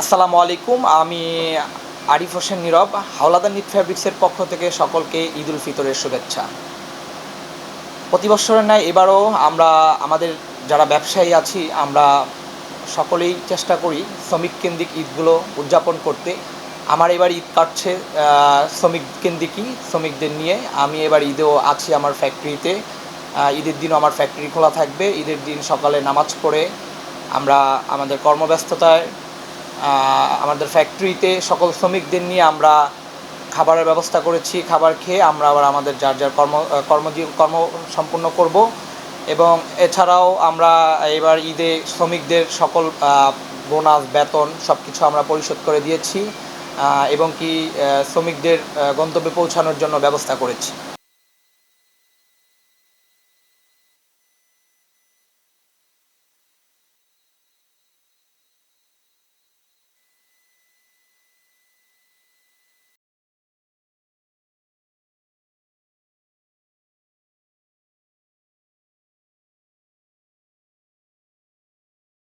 আসসালামু আলাইকুম, আমি আরিফ হোসেন নীরব, হাওলাদার নিট ফ্যাব্রিক্সের পক্ষ থেকে সকলকে ঈদ উল ফিতরের শুভেচ্ছা। প্রতি বছরের ন্যায় এবারও আমরা, আমাদের যারা ব্যবসায়ী আছি, আমরা সকলেই চেষ্টা করি শ্রমিক কেন্দ্রিক ঈদগুলো উদযাপন করতে। আমার এবার ঈদ কাটছে শ্রমিক কেন্দ্রিকই শ্রমিকদের নিয়ে। আমি এবার ঈদেও আছি আমার ফ্যাক্টরিতে। ঈদের দিনও আমার ফ্যাক্টরি খোলা থাকবে। ঈদের দিন সকালে নামাজ পড়ে আমরা আমাদের কর্মব্যস্ততায় আমাদের ফ্যাক্টরিতে সকল শ্রমিকদের নিয়ে আমরা খাবারের ব্যবস্থা করেছি, খাবার খেয়ে আমরা আবার আমাদের যার যার কর্ম কর্মজীব, কর্ম সম্পূর্ণ করব। এবং এছাড়াও আমরা এবার ঈদে শ্রমিকদের সকল বোনাস, বেতন সব কিছু আমরা পরিশোধ করে দিয়েছি এবং কি শ্রমিকদের গন্তব্যে পৌঁছানোর জন্য ব্যবস্থা করেছি।